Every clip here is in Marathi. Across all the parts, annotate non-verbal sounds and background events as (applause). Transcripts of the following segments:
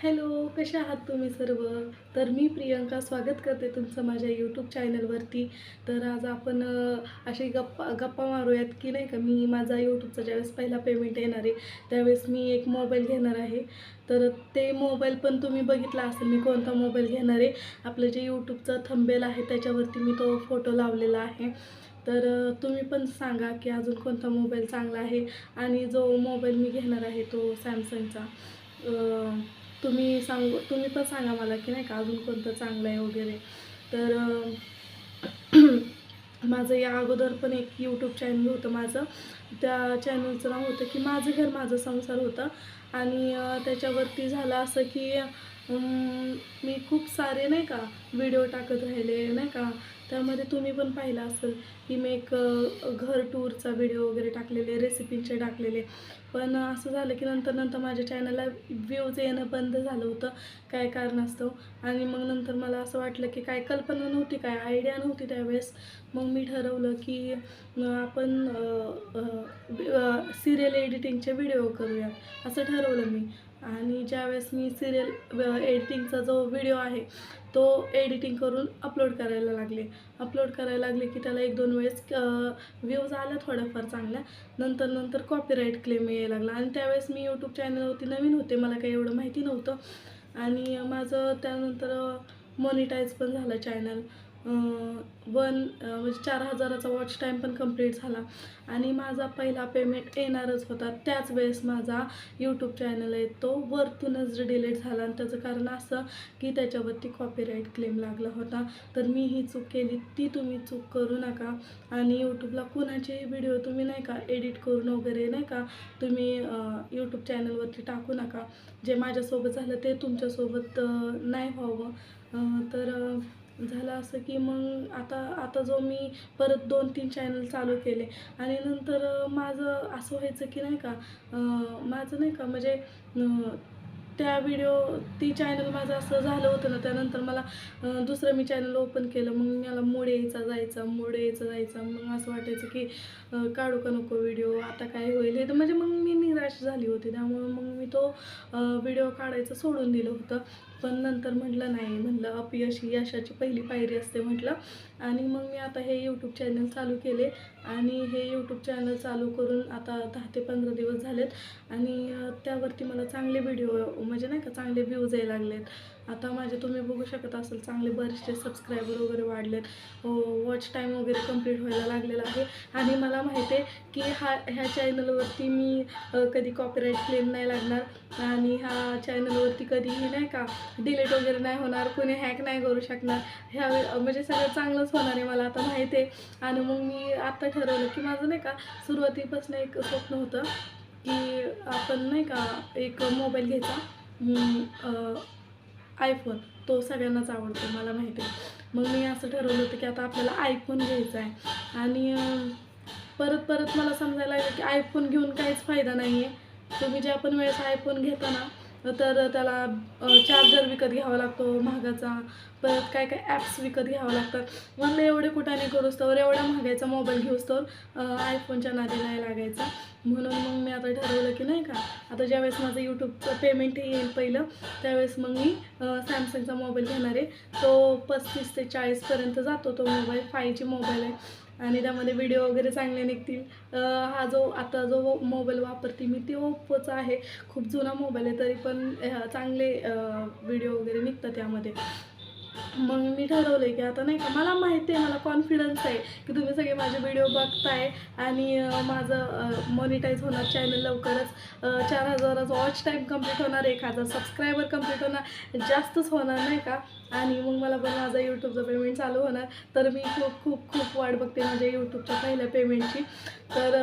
हॅलो कसे आहात तुम्ही सर्व? तर मी प्रियंका स्वागत करते तुमचं माझ्या यूट्यूब चॅनलवरती तर आज आपण अशी गप्पा गप्पा मारूयात की नाही का? मी माझा यूट्यूबचा ज्यावेळेस पहिला पेमेंट येणार आहे त्यावेळेस मी एक मोबाईल घेणार आहे. तर ते मोबाईल पण तुम्ही बघितला असेल मी कोणता मोबाईल घेणार आहे? आपलं जे यूट्यूबचं थंबेल आहे त्याच्यावरती मी तो फोटो लावलेला आहे. तर तुम्ही पण सांगा की अजून कोणता मोबाईल चांगला आहे आणि जो मोबाईल मी घेणार आहे तो सॅमसंगचा तुम्ही सांगू तुम्ही पण सांगा मला की नाही का अजून कोणतं चांगलं आहे वगैरे. तर (clears throat) माझं या अगोदर पण एक यूट्यूब चॅनल होतं माझं. त्या चॅनलचं नाव होतं की माझं घर माझं संसार होतं. आणि त्याच्यावरती झालं असं की मी खूप सारे नाही का व्हिडिओ टाकत राहिले नाही का. त्यामध्ये तुम्ही पण पाहिलं असेल की मी एक घर टूरचा व्हिडिओ वगैरे टाकलेले रेसिपींचे टाकलेले. पण असं झालं की नंतर नंतर माझ्या चॅनलला व्ह्यूज येणं बंद झालं होतं काय कारणास्तव आणि मग नंतर मला असं वाटलं की काय कल्पना नव्हती काय आयडिया नव्हती त्यावेळेस. मग मी ठरवलं की आपण सिरियल एडिटिंगचे व्हिडिओ करूया असं ठरवलं मी. आणि ज्यावेळेस मी सिरियल एडिटिंगचा जो व्हिडिओ आहे तो एडिटिंग करून अपलोड करायला लागले. अपलोड करायला लागले की त्याला एक दोन वेळेस व्ह्यूज आल्या थोड्याफार चांगल्या. नंतर नंतर कॉपीराईट क्लेम यायला लागला. आणि त्यावेळेस मी यूट्यूब चॅनलवरती नवीन होते मला काही एवढं माहिती नव्हतं. आणि माझं त्यानंतर मॉनिटाईज पण झालं चॅनल वन म्हणजे चार हजाराचा वॉच टाईम पण कंप्लीट झाला. आणि माझा पहिला पेमेंट येणारच होता. त्याच वेळेस माझा यूट्यूब चॅनल आहे तो वरतूनच डिलीट झाला. आणि त्याचं कारण असं की त्याच्यावरती कॉपीराईट क्लेम लागला होता. तर मी ही चूक केली. ती तुम्ही चूक करू नका. आणि यूट्यूबला कुणाचेही व्हिडिओ तुम्ही नाही का एडिट करून वगैरे नाही का तुम्ही यूट्यूब चॅनलवरती टाकू नका. जे माझ्यासोबत झालं ते तुमच्यासोबत नाही व्हावं. तर झालं असं की मग आता आता जो मी परत दोन तीन चॅनल चालू केले. आणि नंतर माझं असं व्हायचं की नाही का माझं नाही का म्हणजे त्या व्हिडिओ ती चॅनल माझं असं झालं होतं ना त्यानंतर मला दुसरं मी चॅनल ओपन केलं. मग मला मूड यायचा जायचा मूड यायचा जायचा. मग असं वाटायचं की काढू का नको व्हिडिओ आता काय होईल? हे तर म्हणजे मग मी निराश झाली होती. त्यामुळे मग मी तो व्हिडिओ काढायचं सोडून दिलं होतं. पण नंतर म्हटलं नाही म्हटलं अपयश ही यशाची पहिली पायरी असते म्हटलं. आणि मग मी आता हे यूट्यूब चॅनल चालू केले आणि हे यूट्यूब चॅनल चालू करून आता दहा ते पंधरा दिवस झालेत आणि त्यावरती मला चांगले व्हिडिओ म्हणजे नाही का चांगले व्ह्यूज यायला लागलेत. आता माझे तुम्ही बघू शकत असाल चांगले बरेचसे सबस्क्रायबर वगैरे वाढलेत. हो, वॉच टाईम वगैरे कंप्लीट व्हायला लागलेला आहे. आणि मला माहिती आहे की हा ह्या चॅनलवरती मी कधी कॉपीराईट क्लेम नाही लागणार. आणि ह्या चॅनलवरती कधीही नाही का डिलीट वगैरे नाही होणार कोणी हॅक नाही करू शकणार. ह्या वे- सगळं चांगलंच होणार आहे मला आता माहिती आहे. आणि मग मी आत्ता ठरवलं की माझं नाही का सुरुवातीपासून एक स्वप्न होतं की आपण नाही का एक मोबाईल घ्यायचा. आयफोन तो सगळ्यांनाच आवडतो मला माहिती आहे. मग मी असं ठरवलं होतं की आता आपल्याला आयफोन घ्यायचा आहे. आणि परत परत मला समजायला लागलं की आयफोन घेऊन काहीच फायदा नाही आहे तुम्ही ज्या पण वेळेस आयफोन घेता ना तर त्याला चार्जर विकत घ्यावा लागतो महागाचा. परत काय काय ॲप्स विकत घ्यावं लागतात. म्हणलं एवढे कुठाने करूस तर एवढा महागायचा मोबाईल घेऊस्तवर आयफोनच्या नादी नाही लागायचा. म्हणून मग मी आता ठरवलं की नाही का आता ज्यावेळेस माझं यूट्यूबचं पेमेंट येईल पहिलं त्यावेळेस मग मी सॅमसंगचा मोबाईल घेणार आहे. तो पस्तीस ते चाळीसपर्यंत जातो तो मोबाईल फाय जी मोबाईल आहे. आणि त्यामध्ये व्हिडिओ वगैरे चांगले निघतील. हा जो आता जो मोबाईल वापरते मी ते ओप्पोचा आहे. खूप जुना मोबाईल आहे तरी पण चांगले व्हिडिओ वगैरे निघतात त्यामध्ये. मग मी ठरवलं की आता नाही का मला माहिती आहे मला कॉन्फिडन्स आहे की तुम्ही सगळे माझे व्हिडिओ बघताय आणि माझं मॉनिटाईज होणार चॅनल लवकरच. चार हजाराचं वॉच टाईम कंप्लीट होणार एक हजार सबस्क्रायबर कंप्लीट होणार जास्तच होणार नाही का? आणि मग मला पण माझं यूट्यूबचं पेमेंट चालू होणार. तर मी खूप खूप खूप वाट बघते माझ्या यूट्यूबच्या पहिल्या पेमेंटची तर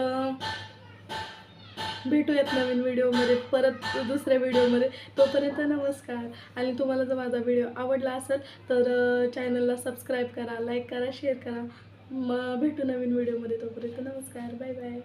भेटूयात नवीन व्हिडिओमध्ये परत दुसऱ्या व्हिडिओमध्ये. तोपर्यंत नमस्कार. आणि तुम्हाला जर माझा व्हिडिओ आवडला असेल तर चॅनलला सबस्क्राईब करा लाईक करा शेअर करा. मग भेटू नवीन व्हिडिओमध्ये. तोपर्यंत नमस्कार. Bye bye